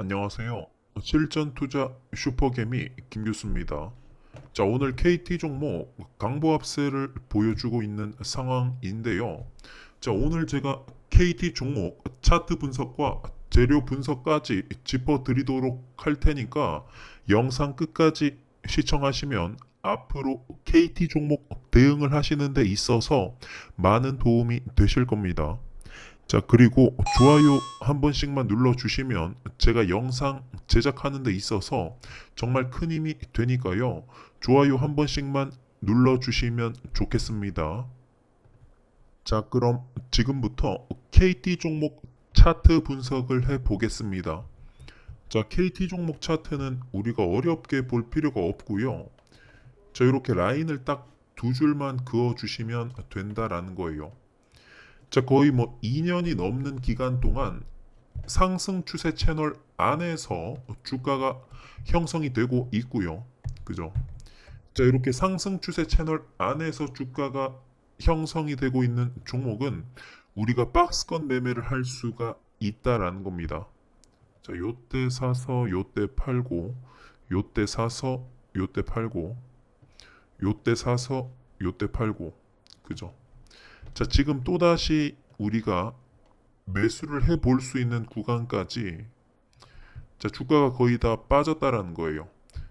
안녕하세요. 실전 투자 슈퍼개미 김교수입니다. 자, 오늘 KT 종목 강보합세를 보여주고 있는 상황인데요. 자, 오늘 제가 KT 종목 차트 분석과 재료 분석까지 짚어드리도록 할 테니까 영상 끝까지 시청하시면 앞으로 KT 종목 대응을 하시는 데 있어서 많은 도움이 되실 겁니다. 자, 그리고 좋아요 한 번씩만 눌러주시면 제가 영상 제작하는 데 있어서 정말 큰 힘이 되니까요. 좋아요 한 번씩만 눌러주시면 좋겠습니다. 자, 그럼 지금부터 KT 종목 차트 분석을 해 보겠습니다. 자, KT 종목 차트는 우리가 어렵게 볼 필요가 없고요. 자, 이렇게 라인을 딱 두 줄만 그어 주시면 된다라는 거예요. 자, 거의 뭐 2년이 넘는 기간 동안 상승 추세 채널 안에서 주가가 형성이 되고 있고요. 그죠? 자, 이렇게 상승 추세 채널 안에서 주가가 형성이 되고 있는 종목은 우리가 박스권 매매를 할 수가 있다라는 겁니다. 자, 요때 사서 요때 팔고 요때 사서 요때 팔고 요때 사서 요때 팔고 그죠? 자, 지금 또다시 우리가 매수를 해볼 수 있는 구간까지 자, 주가가 거의 다 빠졌다라는 거예요.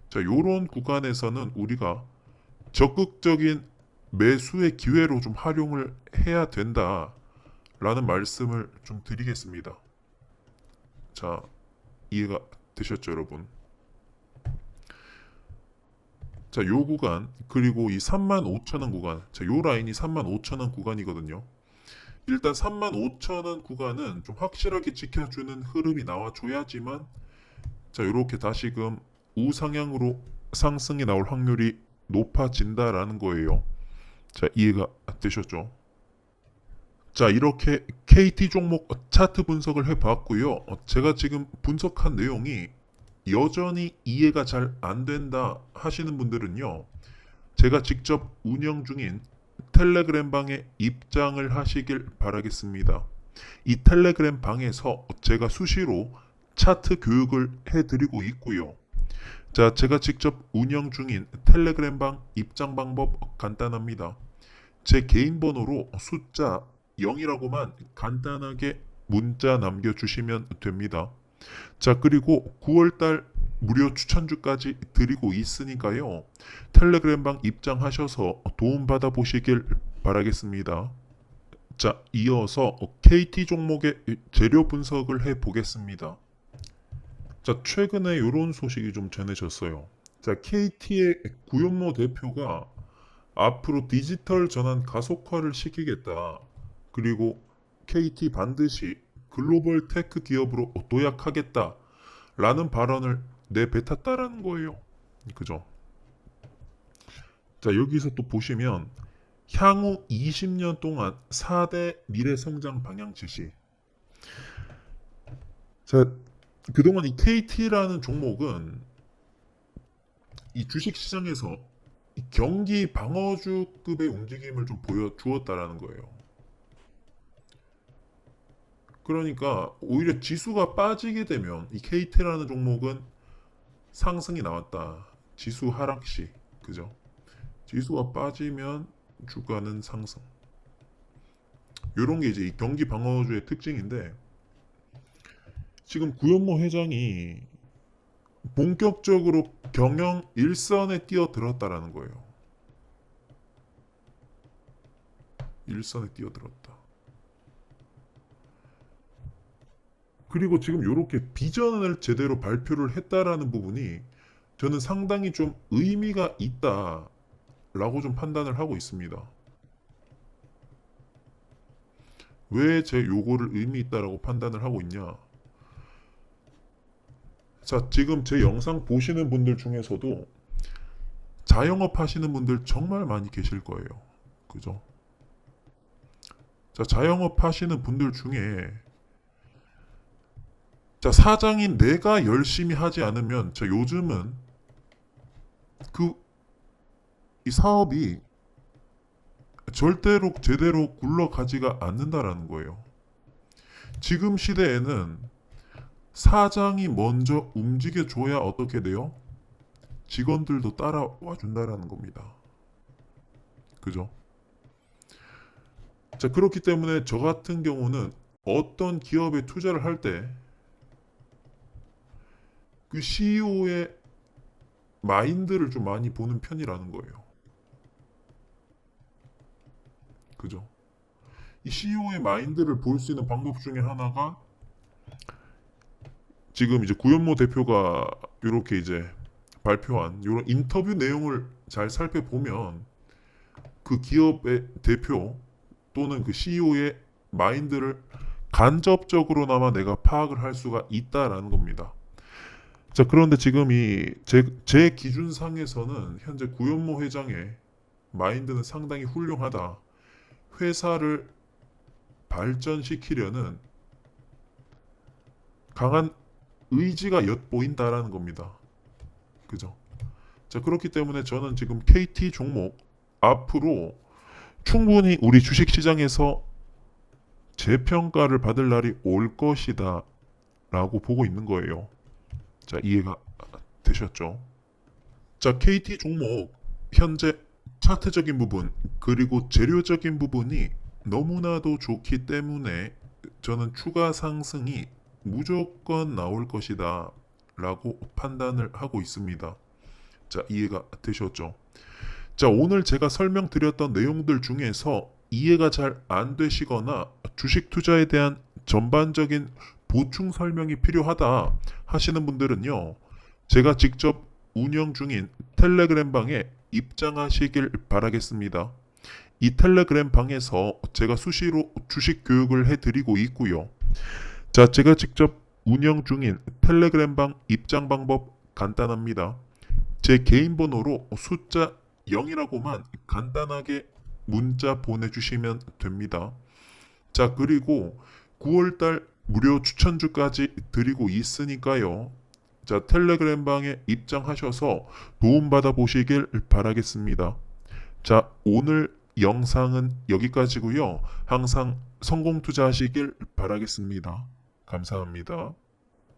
자, 요런 구간에서는 우리가 적극적인 매수의 기회로 좀 활용을 해야 된다 라는 말씀을 좀 드리겠습니다. 자, 이해가 되셨죠, 여러분? 자, 요 구간 그리고 이 35,000원 구간. 자, 요 라인이 35,000원 구간이거든요. 일단 35,000원 구간은 좀 확실하게 지켜주는 흐름이 나와줘야지만 자, 이렇게 다시금 우상향으로 상승이 나올 확률이 높아진다라는 거예요. 자, 이해가 되셨죠? 자, 이렇게 KT 종목 차트 분석을 해봤고요. 어, 제가 지금 분석한 내용이 여전히 이해가 잘 안 된다 하시는 분들은요. 제가 직접 운영 중인 텔레그램 방에 입장을 하시길 바라겠습니다. 이 텔레그램 방에서 제가 수시로 차트 교육을 해드리고 있고요. 자, 제가 직접 운영 중인 텔레그램 방 입장 방법 간단합니다. 제 개인 번호로 숫자 0이라고만 간단하게 문자 남겨주시면 됩니다. 자, 그리고 9월달 무료 추천주까지 드리고 있으니까요. 텔레그램 방 입장하셔서 도움받아 보시길 바라겠습니다. 자, 이어서 KT 종목의 재료 분석을 해 보겠습니다. 자, 최근에 이런 소식이 좀 전해졌어요. 자, KT의 구현모 대표가 앞으로 디지털 전환 가속화를 시키겠다. 그리고 KT 반드시 글로벌 테크 기업으로 도약하겠다. 라는 발언을 내뱉었다라는 거예요. 그죠? 자, 여기서 또 보시면 향후 20년 동안 4대 미래 성장 방향 제시. 자, 그동안 이 KT라는 종목은 이 주식 시장에서 이 경기 방어주급의 움직임을 좀 보여주었다라는 거예요. 그러니까 오히려 지수가 빠지게 되면 이 KT라는 종목은 상승이 나왔다. 지수 하락 시, 그죠? 지수가 빠지면 주가는 상승. 이런 게 이제 이 경기 방어주의 특징인데 지금 구현모 회장이 본격적으로 경영 일선에 뛰어들었다라는 거예요. 일선에 뛰어들었다. 그리고 지금 이렇게 비전을 제대로 발표를 했다라는 부분이 저는 상당히 좀 의미가 있다라고 좀 판단을 하고 있습니다. 왜 제 요거를 의미 있다라고 판단을 하고 있냐? 자, 지금 제 영상 보시는 분들 중에서도 자영업 하시는 분들 정말 많이 계실 거예요. 그죠? 자, 자영업 하시는 분들 중에 자, 사장인 내가 열심히 하지 않으면 자, 요즘은 그 이 사업이 절대로 제대로 굴러가지가 않는다라는 거예요. 지금 시대에는 사장이 먼저 움직여 줘야 어떻게 돼요? 직원들도 따라와 준다라는 겁니다. 그죠? 자, 그렇기 때문에 저 같은 경우는 어떤 기업에 투자를 할때 그 CEO의 마인드를 좀 많이 보는 편이라는 거예요. 그죠? 이 CEO의 마인드를 볼 수 있는 방법 중에 하나가 지금 이제 구현모 대표가 이렇게 이제 발표한 이런 인터뷰 내용을 잘 살펴보면 그 기업의 대표 또는 그 CEO의 마인드를 간접적으로나마 내가 파악을 할 수가 있다라는 겁니다. 자, 그런데 지금 이 제, 제 기준상에서는 현재 구현모 회장의 마인드는 상당히 훌륭하다. 회사를 발전시키려는 강한 의지가 엿보인다라는 겁니다. 그죠? 자, 그렇기 때문에 저는 지금 KT 종목 앞으로 충분히 우리 주식 시장에서 재평가를 받을 날이 올 것이다 라고 보고 있는 거예요. 자, 이해가 되셨죠? 자, KT 종목 현재 차트적인 부분 그리고 재료적인 부분이 너무나도 좋기 때문에 저는 추가 상승이 무조건 나올 것이다 라고 판단을 하고 있습니다. 자, 이해가 되셨죠? 자, 오늘 제가 설명드렸던 내용들 중에서 이해가 잘 안 되시거나 주식 투자에 대한 전반적인 보충 설명이 필요하다 하시는 분들은요. 제가 직접 운영 중인 텔레그램 방에 입장하시길 바라겠습니다. 이 텔레그램 방에서 제가 수시로 주식 교육을 해드리고 있고요. 자, 제가 직접 운영 중인 텔레그램 방 입장 방법 간단합니다. 제 개인 번호로 숫자 0이라고만 간단하게 문자 보내주시면 됩니다. 자, 그리고 9월달 무료 추천주까지 드리고 있으니까요. 자, 텔레그램 방에 입장하셔서 도움받아 보시길 바라겠습니다. 자, 오늘 영상은 여기까지고요. 항상 성공 투자하시길 바라겠습니다. 감사합니다.